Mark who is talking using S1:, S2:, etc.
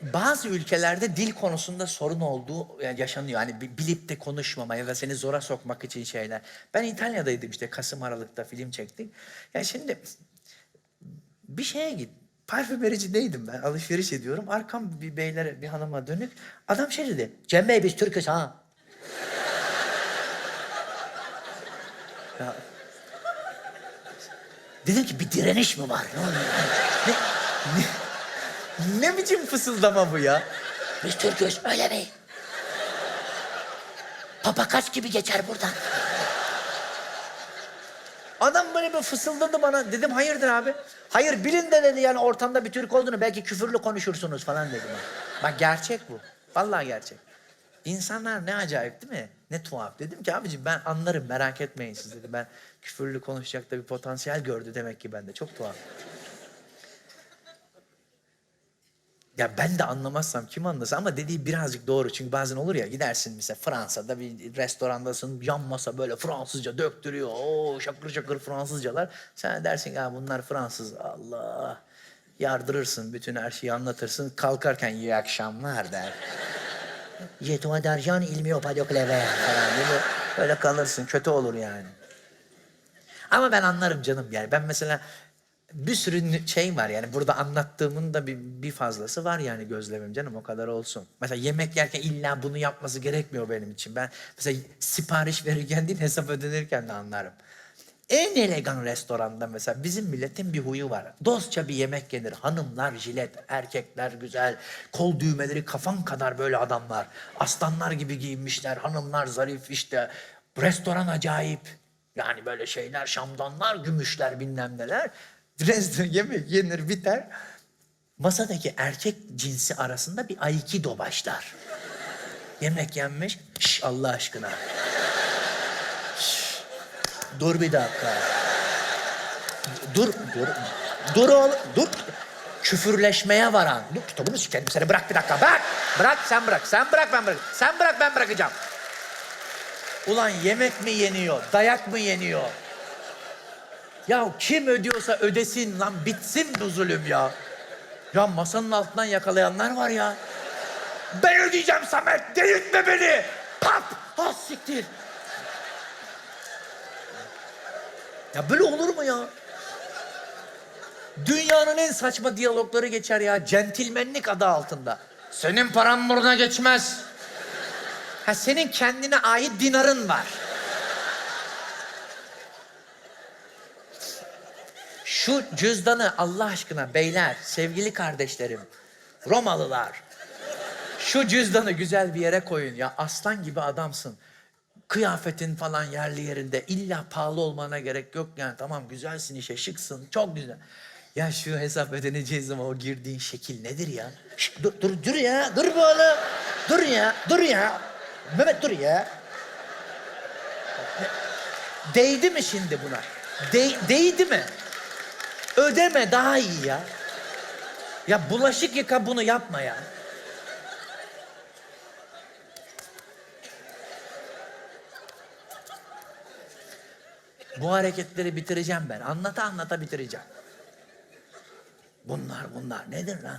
S1: bazı ülkelerde dil konusunda sorun olduğu yaşanıyor. Hani bi- bilip de konuşmama ya da seni zora sokmak için şeyler. Ben İtalya'daydım işte Kasım Aralık'ta film çektik. Ya şimdi bir şeye git. Parfümericideydim ben. Alışveriş ediyorum. Arkam bir beylere, bir hanıma dönük. Adam şey dedi. Cem Bey biz Türk'üz ha. Ya. Dedim ki bir direniş mi var? Ne, ne, ne, ne biçim fısıldama bu ya? Biz Türk'üz öyle mi? Papa kaç gibi geçer buradan? Adam böyle bir fısıldadı bana. Dedim hayırdır abi? Hayır bilin de dedi yani ortamda bir Türk olduğunu belki küfürlü konuşursunuz falan dedim. Bak gerçek bu. Vallahi gerçek. İnsanlar ne acayip değil mi? Ne tuhaf. Dedim ki abicim ben anlarım merak etmeyin siz dedi. Ben küfürlü konuşacak da bir potansiyel gördü demek ki bende. Çok tuhaf. Ya ben de anlamazsam kim anlasın ama dediği birazcık doğru. Çünkü bazen olur ya gidersin mesela Fransa'da bir restorandasın yan masa böyle Fransızca döktürüyor. Oo şakır şakır Fransızcalar. Sen dersin ki bunlar Fransız. Allah. Yardırırsın bütün her şeyi anlatırsın. Kalkarken iyi akşamlar der. Jetoma derjan ilmi opadokleve falan böyle kalırsın. Kötü olur yani. Ama ben anlarım canım yani. Ben mesela bir sürü şey var yani burada anlattığımın da bir, bir fazlası var yani gözlemim canım o kadar olsun. Mesela yemek yerken illa bunu yapması gerekmiyor benim için. Ben mesela sipariş verirken değil hesap ödenirken de anlarım. En elegan restoranda mesela bizim milletin bir huyu var. Dostça bir yemek yenir. Hanımlar jilet, erkekler güzel. Kol düğmeleri kafan kadar böyle adamlar. Aslanlar gibi giyinmişler. Hanımlar zarif işte. Restoran acayip. Yani böyle şeyler, şamdanlar, gümüşler bilmem neler. Restoran yemek yenir biter. Masadaki erkek cinsi arasında bir aikido başlar. Yemek yenmiş. Şş, Allah aşkına. Dur bir dakika. Dur, dur. Dur oğlum, dur. Küfürleşmeye varan. Dur kitabını sikerim seni bırak bir dakika. Bırak. Bırak sen bırak. Sen bırak ben bırak. Sen bırak ben bırakacağım. Ulan yemek mi yeniyor? Dayak mı yeniyor? Ya kim ödüyorsa ödesin lan bitsin bu zulüm ya. Ya masanın altından yakalayanlar var ya. Ben ödeyeceğim Samet delirtme beni. Pap! Ha siktir. Ya böyle olur mu ya? Dünyanın en saçma diyalogları geçer ya. Centilmenlik adı altında. Senin paran burada geçmez. Ha senin kendine ait dinarın var. Şu cüzdanı Allah aşkına beyler, sevgili kardeşlerim, Romalılar. Şu cüzdanı güzel bir yere koyun ya. Aslan gibi adamsın. Kıyafetin falan yerli yerinde. İlla pahalı olmana gerek yok yani. Tamam güzelsin işe, şıksın. Çok güzel. Ya şu hesap ödeneceği zaman o girdiğin şekil nedir ya? Şş, dur, dur, dur ya. Dur bu oğlum. Dur ya. Dur ya. Mehmet dur ya. Değdi mi şimdi buna? De- değdi mi? Ödeme daha iyi ya. Ya bulaşık yıka bunu yapma ya. Bu hareketleri bitireceğim ben. Anlata anlata bitireceğim. Bunlar bunlar nedir lan?